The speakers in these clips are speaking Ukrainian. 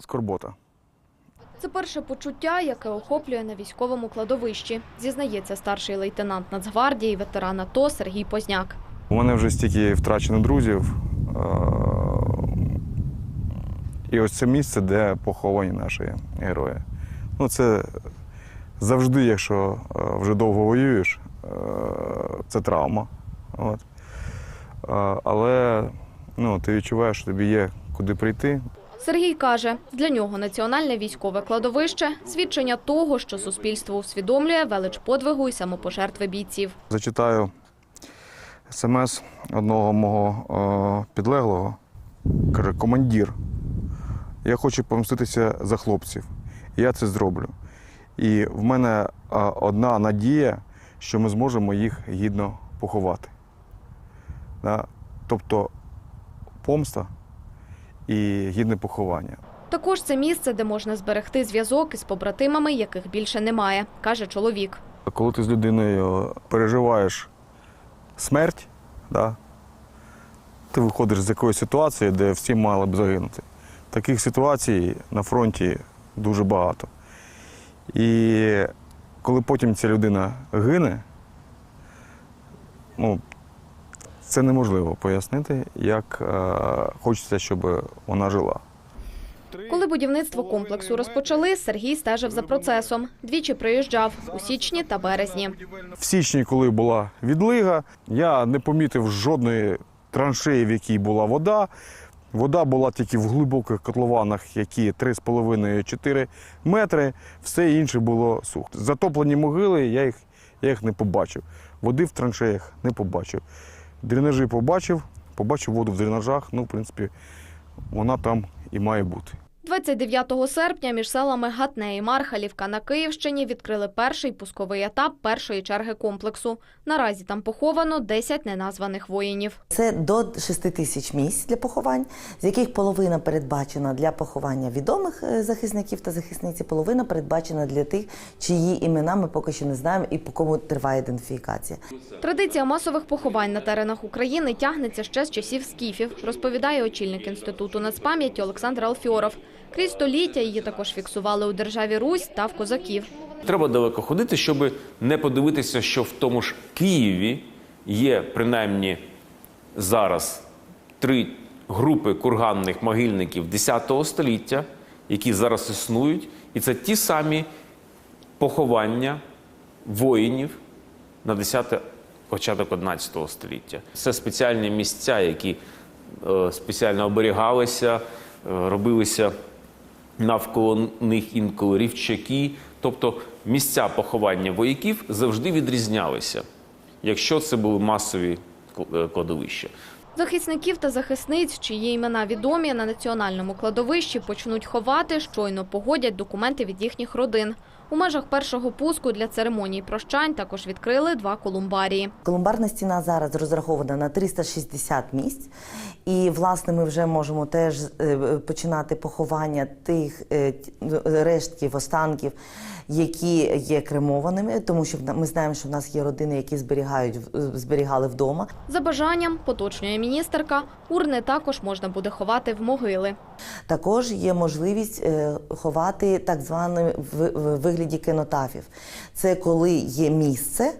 скорбота. Це перше почуття, яке охоплює на військовому кладовищі, зізнається старший лейтенант Нацгвардії, ветеран АТО Сергій Позняк. У мене вже стільки втрачено друзів. І ось це місце, де поховані наші герої. Ну, це завжди, якщо е, вже довго воюєш, е, це травма. От. Але ну, ти відчуваєш, що тобі є куди прийти. Сергій каже, для нього національне військове кладовище свідчення того, що суспільство усвідомлює велич подвигу і самопожертви бійців. Зачитаю смс одного мого е, підлеглого. Каже, командир, я хочу помститися за хлопців. І я це зроблю. І в мене е, одна надія, що ми зможемо їх гідно поховати. Тобто помста і гідне поховання. Також це місце, де можна зберегти зв'язок із побратимами, яких більше немає, каже чоловік. Коли ти з людиною переживаєш смерть, да, ти виходиш з якоїсь ситуації, де всі мали б загинути. Таких ситуацій на фронті дуже багато. І коли потім ця людина гине, ну, це неможливо пояснити, як е, хочеться, щоб вона жила. Коли будівництво комплексу розпочали, Сергій стежив за процесом. Двічі приїжджав у січні та березні. В січні, коли була відлига, я не помітив жодної траншеї, в якій була вода. Вода була тільки в глибоких котлованах, які 3,5-4 метри. Все інше було сухо. Затоплені могили, я їх, я їх не побачив. Води в траншеях не побачив. Дренажі побачив, побачив воду в дренажах. Ну, в принципі, вона там і має бути. 29 серпня між селами Гатне і Мархалівка на Київщині відкрили перший пусковий етап першої черги комплексу. Наразі там поховано 10 неназваних воїнів. Це до 6 тисяч місць для поховань, з яких половина передбачена для поховання відомих е, захисників та захисниці, половина передбачена для тих, чиї імена ми поки що не знаємо і по кому триває ідентифікація. Традиція масових поховань на теренах України тягнеться ще з часів скіфів, розповідає очільник інституту нацпам'яті Олександр Алфьоров. Крізь століття її також фіксували у державі Русь та в козаків. Треба далеко ходити, щоб не подивитися, що в тому ж Києві є принаймні зараз три групи курганних могильників 10 століття, які зараз існують, і це ті самі поховання воїнів на 10 початок 11 століття. Це спеціальні місця, які е, спеціально оберігалися, е, робилися навколо них інколи рівчаки. Тобто місця поховання вояків завжди відрізнялися, якщо це були масові е, кладовища. Захисників та захисниць, чиї імена відомі на національному кладовищі, почнуть ховати, щойно погодять документи від їхніх родин. У межах першого пуску для церемоній прощань також відкрили два колумбарії. Колумбарна стіна зараз розрахована на 360 місць, і власне ми вже можемо теж е, починати поховання тих е, рештків, останків, які є кремованими, тому що ми знаємо, що в нас є родини, які зберігають в- зберігали вдома. За бажанням, поточнює міністерка, урни також можна буде ховати в могили. Також є можливість е, ховати так званим в в вигляді кенотафів. Це коли є місце,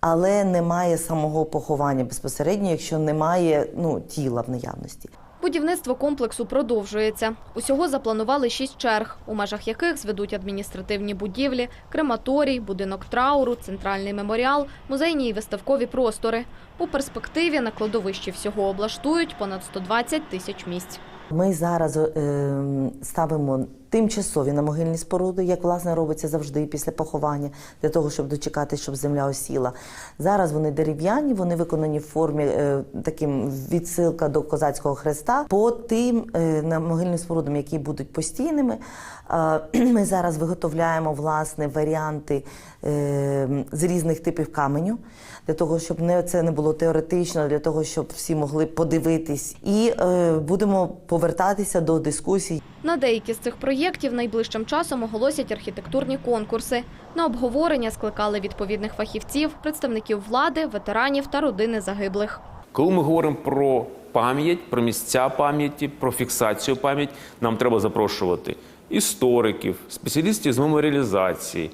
але немає самого поховання безпосередньо, якщо немає ну, тіла в наявності. Будівництво комплексу продовжується. Усього запланували шість черг, у межах яких зведуть адміністративні будівлі, крематорій, будинок трауру, центральний меморіал, музейні і виставкові простори. У перспективі на кладовищі всього облаштують понад 120 тисяч місць. Ми зараз е, ставимо тимчасові на могильні споруди, як власне робиться завжди після поховання, для того, щоб дочекати, щоб земля осіла. Зараз вони дерев'яні, вони виконані в формі е, таким відсилка до козацького хреста. По тим е, на могильним спорудам, які будуть постійними, е, ми зараз виготовляємо власне варіанти е, з різних типів каменю, для того, щоб не це не було теоретично, для того, щоб всі могли подивитись, і е, будемо повертатися до дискусій. На деякі з цих проєктів найближчим часом оголосять архітектурні конкурси. На обговорення скликали відповідних фахівців, представників влади, ветеранів та родини загиблих. Коли ми говоримо про пам'ять, про місця пам'яті, про фіксацію пам'яті, нам треба запрошувати істориків, спеціалістів з меморіалізації,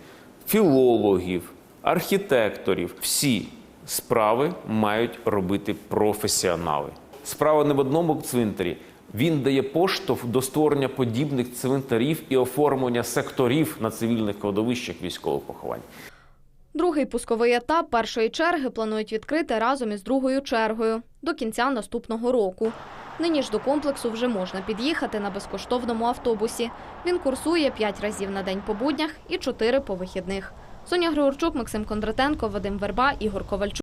філологів, архітекторів. Всі справи мають робити професіонали. Справа не в одному цвинтарі. Він дає поштовх до створення подібних цвинтарів і оформлення секторів на цивільних кладовищах військових поховань. Другий пусковий етап першої черги планують відкрити разом із другою чергою до кінця наступного року. Нині ж до комплексу вже можна під'їхати на безкоштовному автобусі. Він курсує 5 разів на день по буднях і 4 по вихідних. Соня Григорчук, Максим Кондратенко, Вадим Верба, Ігор Ковальчук.